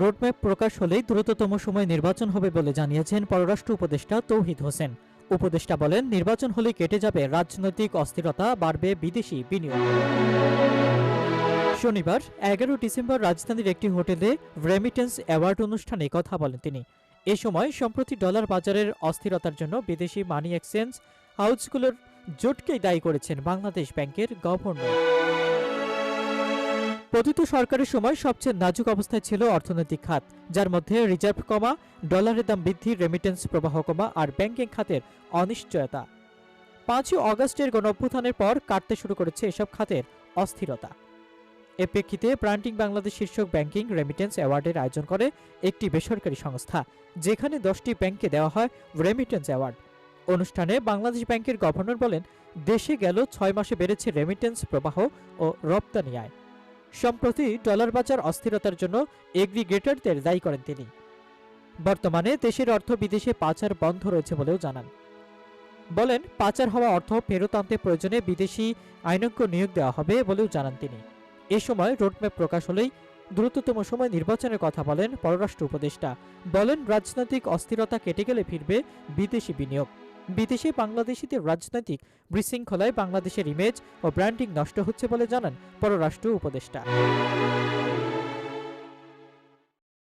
Roadmap প্রকাশ হলেই দ্রুততম সময় নির্বাচন হবে বলে জানিয়েছেন পররাষ্ট্র উপদেষ্টা তৌহিদ হোসেন। উপদেষ্টা বলেন, নির্বাচন হলে কেটে যাবে রাজনৈতিক অস্থিরতা, বাড়বে বিদেশি বিনিয়োগ। শনিবার, এগারো ডিসেম্বর রাজধানীর একটি হোটেলে রেমিটেন্স অ্যাওয়ার্ড অনুষ্ঠানে কথা বলেন তিনি। এ সময় সম্প্রতি ডলার বাজারের অস্থিরতার জন্য বিদেশি মানি এক্সচেঞ্জ হাউসগুলোর জোটকেই দায়ী করেছেন বাংলাদেশ ব্যাংকের গভর্নর। পতিত সরকারের সময় সবচেয়ে নাজুক অবস্থায় ছিল অর্থনৈতিক খাত, যার মধ্যে রিজার্ভ কমা, ডলারের দাম বৃদ্ধি রেমিটেন্স প্রবাহ কমা আর ব্যাংকিং খাতের অনিশ্চয়তা। পাঁচই অগস্টের গণঅভ্যুত্থানের পর কাটতে শুরু করেছে এসব খাতের অস্থিরতা। এ প্রেক্ষিতে ব্রান্ডিং বাংলাদেশ শীর্ষক ব্যাংকিং রেমিটেন্স অ্যাওয়ার্ডের আয়োজন করে একটি বেসরকারি সংস্থা, যেখানে দশটি ব্যাংককে দেওয়া হয় রেমিটেন্স অ্যাওয়ার্ড অনুষ্ঠানে বাংলাদেশ ব্যাংকের গভর্নর বলেন, দেশে গেল ছয় মাসে বেড়েছে রেমিটেন্স প্রবাহ ও রপ্তানি আয়। সম্প্রতি ডলার বাজার অস্থিরতার জন্য এগ্রিগেটরদের দায়ী করেন তিনি। বর্তমানে দেশের অর্থ বিদেশে পাচার বন্ধ রয়েছে বলেও জানান। বলেন, পাচার হওয়া অর্থ ফেরত আনতে প্রয়োজনে বিদেশি আইনজ্ঞ নিয়োগ দেওয়া হবে বলেও জানান তিনি। এ সময় রোডম্যাপ প্রকাশ হলেই দ্রুততম সময় নির্বাচনের কথা বলেন পররাষ্ট্র উপদেষ্টা। বলেন, রাজনৈতিক অস্থিরতা কেটে গেলে ফিরবে বিদেশি বিনিয়োগ। বিদেশে বাংলাদেশিদের রাজনৈতিক বিশৃঙ্খলায় বাংলাদেশের ইমেজ ও ব্র্যান্ডিং নষ্ট হচ্ছে বলে জানান পররাষ্ট্র উপদেষ্টা।